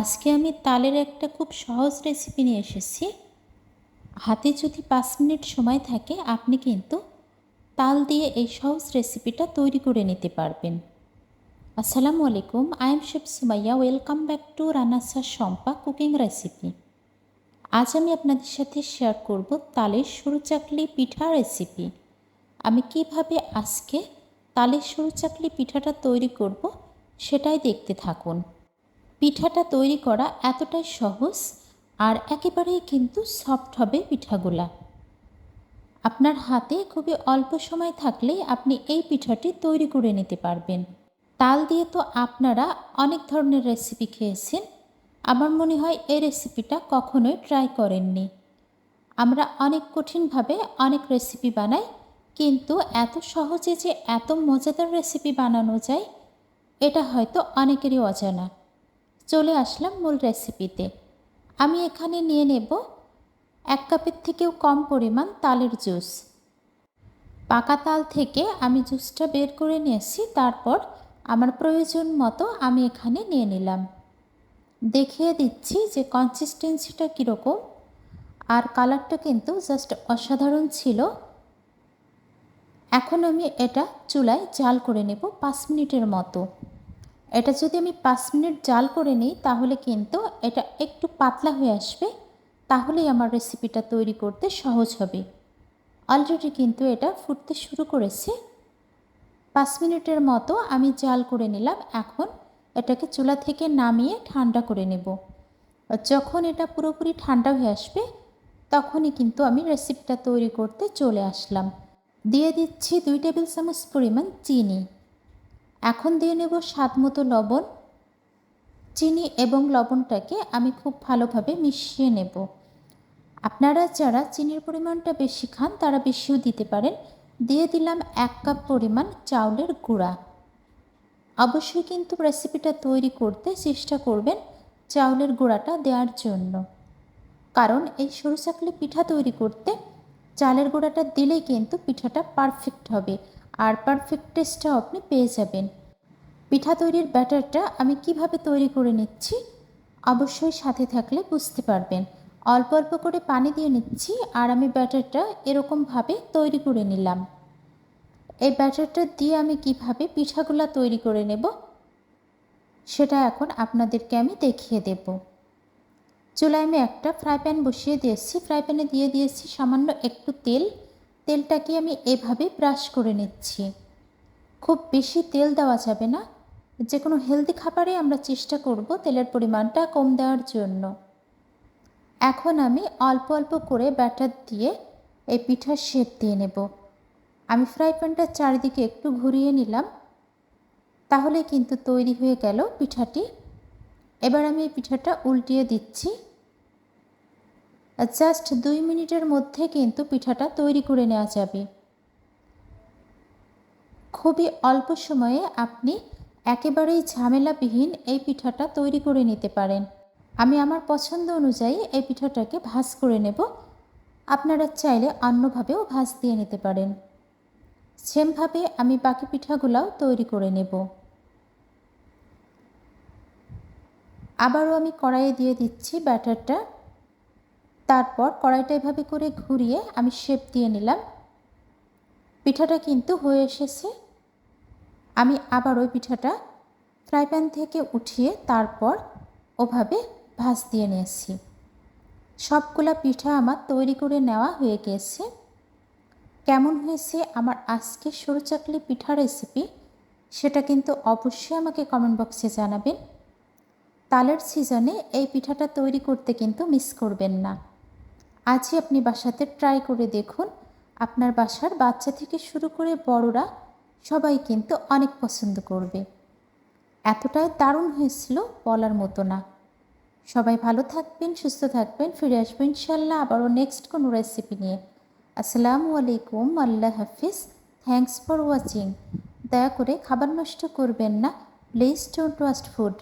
আজকে আমি তালের একটা খুব সহজ রেসিপি নিয়ে এসেছি। হাতে যদি পাঁচ মিনিট সময় থাকে, আপনি কিন্তু তাল দিয়ে এই সহজ রেসিপিটা তৈরি করে নিতে পারবেন। আসসালামু আলাইকুম I am chef Sumaiya welcome back to রানাসা Shampa cooking recipe আজ আমি আপনাদের সাথে শেয়ার করব তালের সরু চাকলি পিঠা রেসিপি আমি কীভাবে আজকে তালের সরু চাকলি পিঠাটা তৈরি করব, সেটাই দেখতে থাকুন। পিঠাটা তৈরি করা এতটাই সহজ আর একেবারেই কিন্তু সফট হবে পিঠাগুলা। আপনার হাতে খুবই অল্প সময় থাকলেই আপনি এই পিঠাটি তৈরি করে নিতে পারবেন। তাল দিয়ে তো আপনারা অনেক ধরনের রেসিপি খেয়েছেন। আমার মনে হয় এই রেসিপিটা কখনোই ট্রাই করেননি। আমরা অনেক কঠিনভাবে অনেক রেসিপি বানাই, কিন্তু এত সহজে যে এত মজাদার রেসিপি বানানো যায়, এটা হয়তো অনেকেরই অজানা। চলে আসলাম মূল রেসিপিতে আমি এখানে নিয়ে নেব এক কাপের থেকেও কম পরিমাণ তালের জুস। পাকা তাল থেকে আমি জুসটা বের করে নিয়েছি, তারপর আমার প্রয়োজন মতো আমি এখানে নিয়ে নিলাম। দেখিয়ে দিচ্ছি যে কনসিস্টেন্সিটা কীরকম। আর কালারটা কিন্তু জাস্ট অসাধারণ ছিল। এখন আমি এটা চুলায় জাল করে নেব পাঁচ মিনিটের মতো। এটা যদি আমি পাঁচ মিনিট জাল করে নিই, তাহলে কিন্তু এটা একটু পাতলা হয়ে আসবে, তাহলেই আমার রেসিপিটা তৈরি করতে সহজ হবে। অলরেডি কিন্তু এটা ফুটতে শুরু করেছে। পাঁচ মিনিটের মতো আমি জাল করে নিলাম, এখন এটাকে চুলা থেকে নামিয়ে ঠান্ডা করে নেব। যখন এটা পুরোপুরি ঠান্ডা হয়ে আসবে, তখনই কিন্তু আমি রেসিপিটা তৈরি করতে চলে আসলাম। দিয়ে দিচ্ছি দুই টেবিল চামচ পরিমাণ চিনি। এখন দিয়ে নেব স্বাদ মতো লবণ, চিনি এবং লবণটাকে আমি খুব ভালোভাবে মিশিয়ে নেব। আপনারা যারা চিনির পরিমাণটা বেশি খান, তারা বেশিও দিতে পারেন। দিয়ে দিলাম এক কাপ পরিমাণ চাউলের গুঁড়া। অবশ্যই কিন্তু রেসিপিটা তৈরি করতে চেষ্টা করবেন চাউলের গুঁড়াটা দেওয়ার জন্য। কারণ এই সরু চাকলি পিঠা তৈরি করতে চালের গুঁড়াটা দিলেই কিন্তু পিঠাটা পারফেক্ট হবে। আর পারফেক্ট টেস্টটাও আপনি পেয়ে যাবেন। পিঠা তৈরির ব্যাটারটা আমি কীভাবে তৈরি করে নিচ্ছি, অবশ্যই সাথে থাকলে বুঝতে পারবেন। অল্প অল্প করে পানি দিয়ে নিচ্ছি আর আমি ব্যাটারটা এরকমভাবে তৈরি করে নিলাম। এই ব্যাটারটা দিয়ে আমি কীভাবে পিঠাগুলা তৈরি করে নেব, সেটা এখন আপনাদেরকে আমি দেখিয়ে দেব। চুলায় আমি একটা ফ্রাই প্যান বসিয়ে দিয়েছি। ফ্রাই প্যানে দিয়ে দিয়েছি সামান্য একটু তেল। তেলটাকে আমি এভাবে ব্রাশ করে নিচ্ছি। খুব বেশি তেল দেওয়া যাবে না। যে কোনো হেলদি খাবারে আমরা চেষ্টা করব তেলের পরিমাণটা কম দেওয়ার জন্য। এখন আমি অল্প অল্প করে ব্যাটার দিয়ে এই পিঠার শেপ দিয়ে নেব। আমি ফ্রাই প্যানটা চারিদিকে একটু ঘুরিয়ে নিলাম। তাহলে কিন্তু তৈরি হয়ে গেল পিঠাটি। এবার আমি এই পিঠাটা উল্টিয়ে দিচ্ছি। জাস্ট দুই মিনিটের মধ্যে কিন্তু পিঠাটা তৈরি করে নেওয়া যাবে। খুবই অল্প সময়ে আপনি একেবারেই ঝামেলাবিহীন এই পিঠাটা তৈরি করে নিতে পারেন। আমি আমার পছন্দ অনুযায়ী এই পিঠাটাকে ভাজ করে নেব। আপনারা চাইলে অন্যভাবেও ভাজ দিয়ে নিতে পারেন। সেমভাবে আমি বাকি পিঠাগুলাও তৈরি করে নেব। আবারও আমি কড়াইয়ে দিয়ে দিচ্ছি ব্যাটারটা। তারপর কড়াইটা এভাবে করে ঘুরিয়ে আমি শেপ দিয়ে নিলাম। পিঠাটা কিন্তু হয়ে এসেছে। আমি আবার ওই পিঠাটা ফ্রাই প্যান থেকে উঠিয়ে তারপর ওভাবে ভাজ দিয়ে নিয়েছি। সবগুলা পিঠা আমার তৈরি করে নেওয়া হয়ে গেছে। কেমন হয়েছে আমার আজকে সরু চাকলি পিঠা রেসিপি সেটা কিন্তু অবশ্যই আমাকে কমেন্ট বক্সে জানাবেন। তালের সিজনে এই পিঠাটা তৈরি করতে কিন্তু মিস করবেন না। আজই আপনি বাসাতে ট্রাই করে দেখুন। আপনার বাসার বাচ্চা থেকে শুরু করে বড়রা সবাই কিন্তু অনেক পছন্দ করবে। এতটাই দারুণ হয়েছিল বলার মতো না। সবাই ভালো থাকবেন, সুস্থ থাকবেন, ফিরে আসবেন ইনশাল্লাহ আবারও নেক্সট কোনো রেসিপি নিয়ে। আসসালামু আলাইকুম, আল্লাহ হাফিজ। থ্যাংকস ফর ওয়াচিং দয়া করে খাবার নষ্ট করবেন না। Please don't waste food